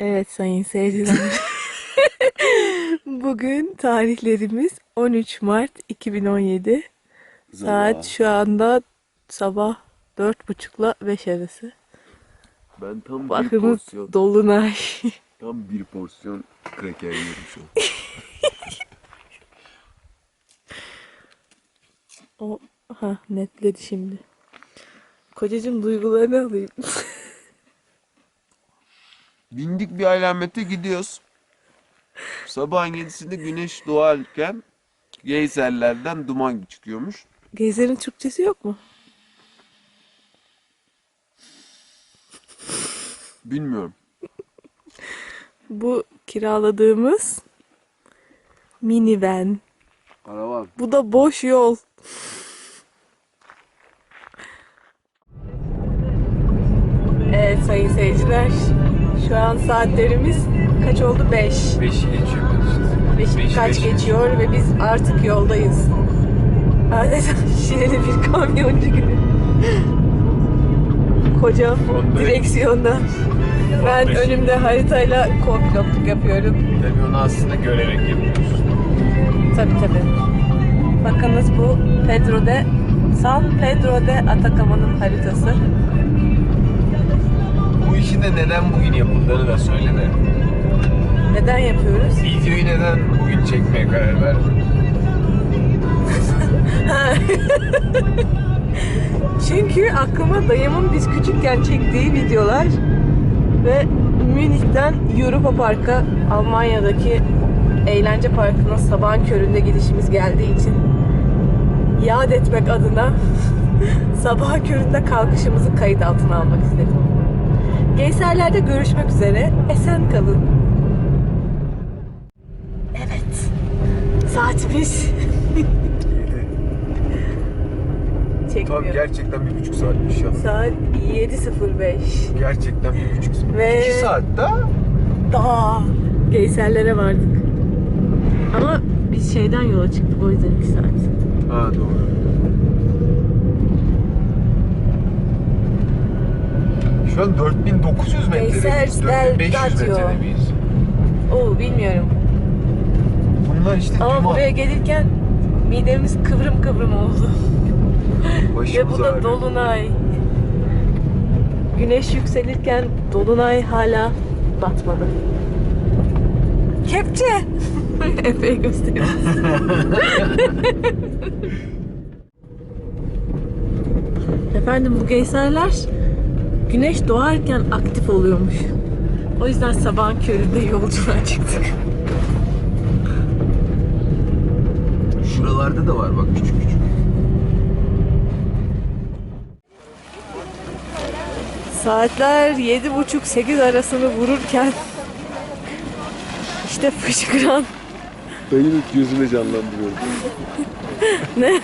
Evet sayın seyirciler. Bugün tarihlerimiz 13 Mart 2017. Saat şu anda sabah 4.30 ile 5 arası. Ben tam bir Bakımız porsiyon, dolunay. tam bir porsiyon kraker yedim şu an. o ha netledi şimdi. Kocacığım duygularını alayım. Bindik bir alamete gidiyoruz. Sabahın yedisinde güneş doğarken geyserlerden duman çıkıyormuş. Geyser'in Türkçesi yok mu? Bilmiyorum. Bu kiraladığımız minivan. Araba Bu da boş yol. Evet sayın seyirciler. Şu an saatlerimiz kaç oldu? 5. Beşi geçiyor. 5 kaç geçiyor ve biz artık yoldayız. Adeta şireli bir kamyoncu gibi. Kocam direksiyonda. Ben Beş. önümde haritayla co-pilotluk yapıyorum. Tabii onu aslında görerek yapıyoruz. Tabii tabii. Bakınız bu Pedro de San Pedro de Atacama'nın haritası. İşin de neden bugün yapıldığını da söyle de. Neden yapıyoruz? Videoyu neden bugün çekmeye karar verdin? Çünkü aklıma dayımın biz küçükken çektiği videolar ve Münih'ten Europa Park'a Almanya'daki eğlence parkına sabahın köründe gidişimiz geldiği için yad etmek adına sabah köründe kalkışımızı kayıt altına almak istedim. Geyserlerde görüşmek üzere. Esen kalın. Evet. Saatimiz çekmiyor. Tabii gerçekten bir buçuk saatmiş ya. Saat 7.05 Gerçekten bir buçuk saat. Ve- İki saat daha. daha Geysellere vardık. Ama biz şeyden yola çıktık o yüzden 2 saat. Ha doğru. Şu an 4900 metrede del 4500 Datio. metrede miyiz? Oo bilmiyorum. Bunlar işte Ama duman. buraya gelirken midemiz kıvrım kıvrım oldu. Ve Başımız bu da ağrıyor. dolunay. Güneş yükselirken dolunay hala batmadı. Kepçe! Epey gösteriyor. Efendim bu geyserler güneş doğarken aktif oluyormuş. O yüzden sabahın köründe yolculuğa çıktık. Şuralarda da var bak küçük küçük. Saatler 7.30-8 arasını vururken işte fışkıran Dayını gözüme canlandırıyorum. ne?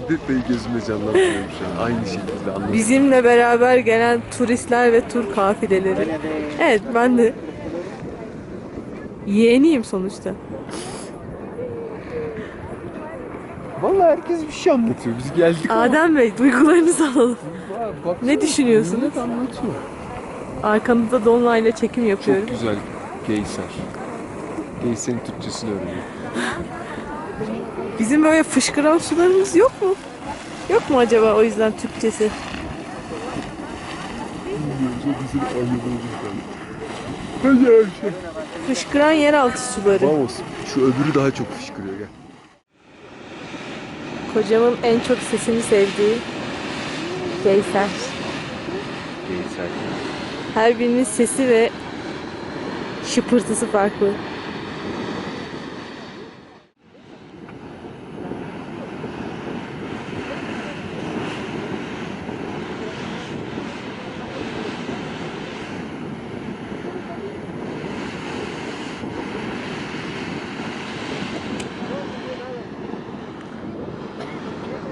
Kudret Bey'i gözüme canlandırıyorum şu an. Aynı şekilde anladım. Bizimle beraber gelen turistler ve tur kafileleri. Evet ben de yeğeniyim sonuçta. Vallahi herkes bir şey anlatıyor. Biz geldik ama. Adem Bey duygularınızı alalım. Bak, Ne düşünüyorsunuz? millet anlatıyor. Arkanızda dolunayla çekim yapıyorum. Çok güzel Geyser. Geyser'in Türkçesini öğreniyor. Bizim böyle fışkıran sularımız yok mu? Yok mu acaba o yüzden Türkçesi? Hadi her şey. Fışkıran yeraltı suları. Vamos. Şu öbürü daha çok fışkırıyor gel. Kocamın en çok sesini sevdiği Geyser. Geyser. Her birinin sesi ve şıpırtısı farklı.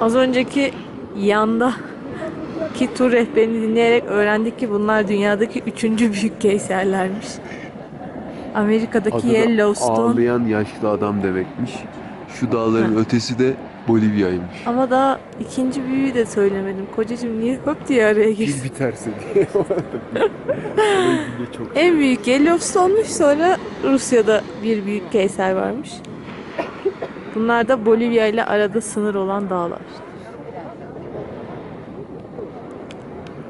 Az önceki yanda ki tur rehberini dinleyerek öğrendik ki bunlar dünyadaki üçüncü büyük geyserlermiş. Amerika'daki Adı da Yellowstone. Ağlayan yaşlı adam demekmiş. Şu dağların ötesi de Bolivya'ymış. Ama daha ikinci büyüğü de söylemedim. Kocacığım niye hop diye araya girdin? Pil biterse diye. en büyük Yellowstone'muş sonra Rusya'da bir büyük keyser varmış. Bunlar da Bolivya ile arada sınır olan dağlar.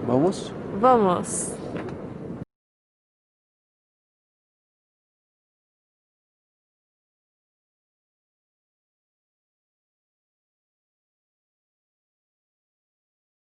Vamos. Vamos.